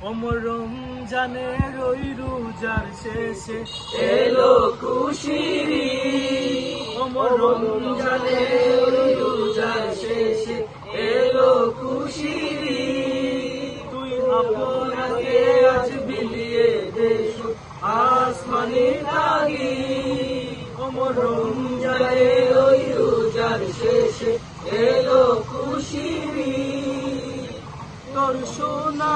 অমর রমজানের ওই রোজার শেষে এলো খুশিরি অমর রমজানের ওই রোজার শেষে এলো খুশিরি তুই আপনাকে আজ বিলিয়ে দেশ আসমানি লাগি অমর রমজানে ওই রোজার শেষে এলো খুশিরি তোর সোনা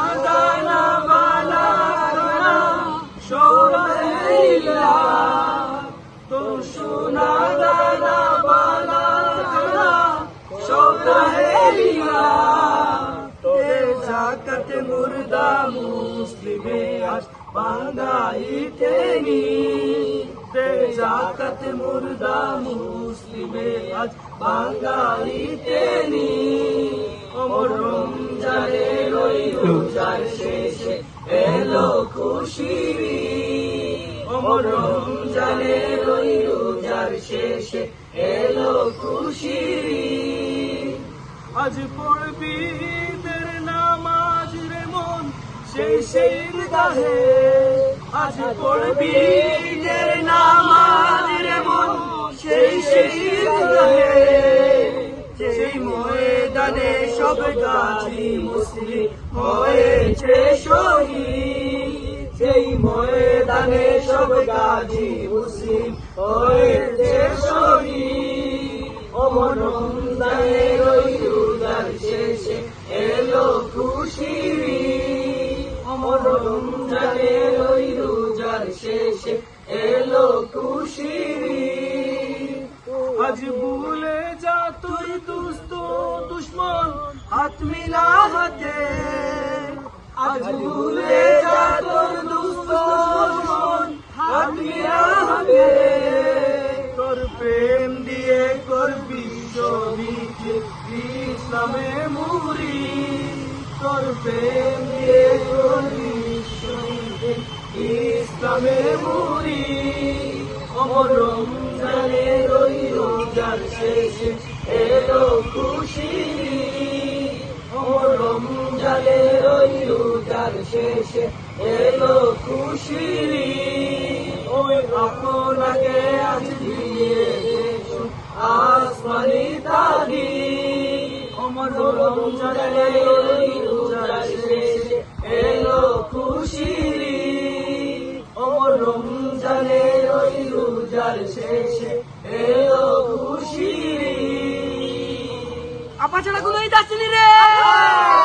সৌরাইলা তোর সোনা দানা বালা গানা সৌরাইলা তোরে জাকাতে মুর্দা মুসলিমে আজ বাঙ্গাইতে নি তে জাকাত মুর্দা মুসলিমে আজ বাঙ্গাইতে নি অমর রমজানের এলো খুশিরি রমজানের ওই রোজার শেষে এলো খুশিরি আজ পড়বি তের নামাজ রে মন, সেই সেই দাহে আজ পড়বি তের নামাজ রে মন, সেই সেই দাহে সেই ময়দানে সব গাজী মুসলিম হয়েছে শহীদ, সেই ময়দানে সব গাজী মুসলিম হয়েছে শহীদ অমর রমজানের ওই রোজার শেষে এলো খুশিরি অমর রমজানের ওই রোজার শেষে এলো খুশিরি আজ ভুলে হাত মিলা হাতে আজ ভুলে যা তোর দুশ্মন হাত মিলা হাতে তোর প্রেম দিয়ে করবি শহীদ ইসলামে মুরি তোর প্রেম দিয়ে করবি ইসলামে মুরি অমর রমজানের ওই রোজার শেষে, এলো জলে ওই রোজার শেষে এলো খুশি ওই আপনাকে আজ দিয়ে আসমানি তাগি আমার রোজারে ওই রোজার শেষে এলো খুশি ওই রোজার শেষে এলো খুশি আপা ছাড়া কোনো রে।